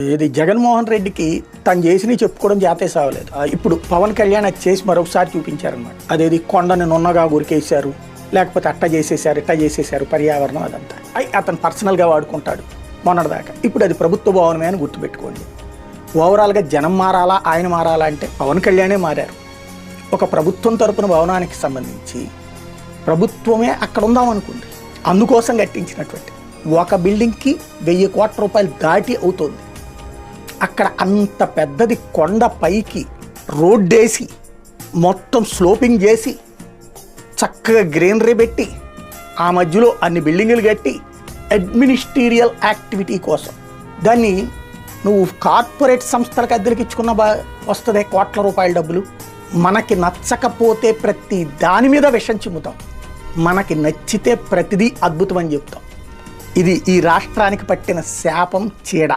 ఇది జగన్మోహన్ రెడ్డికి తను చేసినవి చెప్పుకోవడం జాతే సావలేదు ఇప్పుడు పవన్ కళ్యాణ్ అది చేసి మరొకసారి చూపించారనమాట అదేది కొండని నున్నగా గురికేశారు లేకపోతే అట్ట చేసేసారు ఇట్ట చేసేసారు పర్యావరణం అదంతా. అయి అతను పర్సనల్గా వాడుకుంటాడు మొన్నటిదాకా. ఇప్పుడు అది ప్రభుత్వ భవనమే అని గుర్తుపెట్టుకోండి. ఓవరాల్గా జనం మారాలా ఆయన మారాలా అంటే పవన్ కళ్యాణే మారారు. ఒక ప్రభుత్వం తరపున భవనానికి సంబంధించి ప్రభుత్వమే అక్కడ ఉందామనుకుంది. అందుకోసం కట్టించినటువంటి. ఒక బిల్డింగ్కి వెయ్యి కోట్ల రూపాయలు దాటి అవుతుంది. అక్కడ అంత పెద్దది కొండ పైకి రోడ్డేసి మొత్తం స్లోపింగ్ చేసి చక్కగా గ్రీనరీ పెట్టి ఆ మధ్యలో అన్ని బిల్డింగులు కట్టి అడ్మినిస్ట్రీరియల్ యాక్టివిటీ కోసం. దాన్ని నువ్వు కార్పొరేట్ సంస్థలకు అద్దెలకు ఇచ్చుకున్న బా వస్తుంది కోట్ల రూపాయల డబ్బులు. మనకి నచ్చకపోతే ప్రతి దాని మీద విషం చిమ్ముతాం. మనకి నచ్చితే ప్రతిదీ అద్భుతం అని చెప్తాం. ఇది ఈ రాష్ట్రానికి పట్టిన శాపం చీడ.